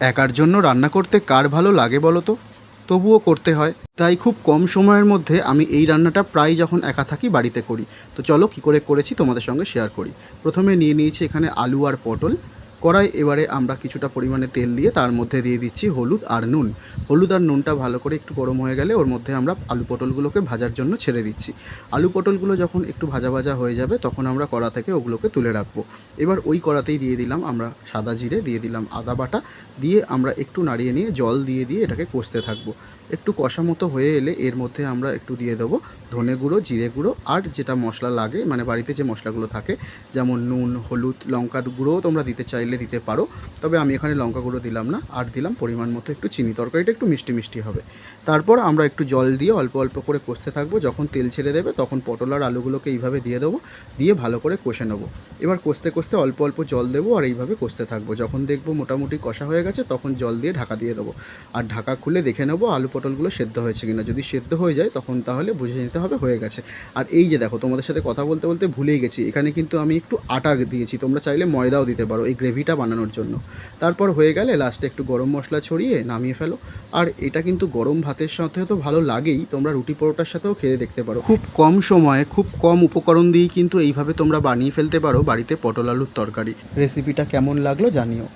একার জন্য রান্না করতে কার ভালো লাগে বলো তো? তবুও করতে হয়। তাই খুব কম সময়ের মধ্যে আমি এই রান্নাটা প্রায় যখন একা থাকি বাড়িতে করি। তো চলো কী করে করেছি তোমাদের সঙ্গে শেয়ার করি। প্রথমে নিয়ে নিয়েছি এখানে আলু আর পটল। কড়াই, এবারে আমরা কিছুটা পরিমাণে তেল দিয়ে তার মধ্যে দিয়ে দিচ্ছি হলুদ আর নুন। হলুদ আর নুনটা ভালো করে একটু গরম হয়ে গেলে ওর মধ্যে আমরা আলু পটলগুলোকে ভাজার জন্য ছেড়ে দিচ্ছি। আলু পটলগুলো যখন একটু ভাজা ভাজা হয়ে যাবে তখন আমরা কড়া থেকে ওগুলোকে তুলে রাখব। এবার ওই কড়াতেই দিয়ে দিলাম আমরা সাদা জিরে, দিয়ে দিলাম আদা বাটা, দিয়ে আমরা একটু নাড়িয়ে নিয়ে জল দিয়ে দিয়ে এটাকে কষতে থাকব। একটু কষা মতো হয়ে এলে এর মধ্যে আমরা একটু দিয়ে দেবো ধনে গুঁড়ো, জিরে গুঁড়ো আর যেটা মশলা লাগে মানে বাড়িতে যে মশলাগুলো থাকে, যেমন নুন, হলুদ লঙ্কা গুঁড়োও তোমরা দিতে চাইলে দিতে পারো। তবে আমি এখানে লঙ্কা গুঁড়ো দিলাম না, আর দিলাম পরিমাণ মতো একটু চিনি তরকারিটা একটু মিষ্টি মিষ্টি হবে। তারপর আমরা একটু জল দিয়ে অল্প অল্প করে কষতে থাকব। যখন তেল ছেড়ে দেবে তখন পটল আর আলুগুলোকে এইভাবে দিয়ে দেবো, দিয়ে ভালো করে কষে নেব। এবার কষতে কষতে অল্প অল্প জল দেবো আর এইভাবে কষতে থাকব। যখন দেখব মোটামুটি কষা হয়ে গেছে তখন জল দিয়ে ঢাকা দিয়ে দেবো। আর ঢাকা খুলে দেখে নেব আলু পটলগুলো সেদ্ধ হয়েছে কিনা। যদি সেদ্ধ হয়ে যায় তখন তাহলে বুঝে নিতে হবে হয়ে গেছে। আর এই যে দেখো তোমাদের সাথে কথা বলতে বলতে ভুলেই গেছি। এখানে কিন্তু আমি একটু আটা দিয়েছি। তোমরা চাইলে ময়দাও দিতে পারো। এই গ্রেভিটা বানানোর জন্য। তারপর হয়ে গেলে লাস্টে একটু গরম মশলা ছড়িয়ে নামিয়ে ফেলো। আর এটা কিন্তু গরম ভাতের সাথে তো ভালো লাগেই, তোমরা রুটি পরোটার সাথেও খেয়ে দেখতে পারো। খুব কম সময়ে, খুব কম উপকরণ দিয়েই কিন্তু এইভাবে তোমরা বানিয়ে ফেলতে পারো বাড়িতে পটল আলুর তরকারি। রেসিপিটা কেমন লাগল জানিও।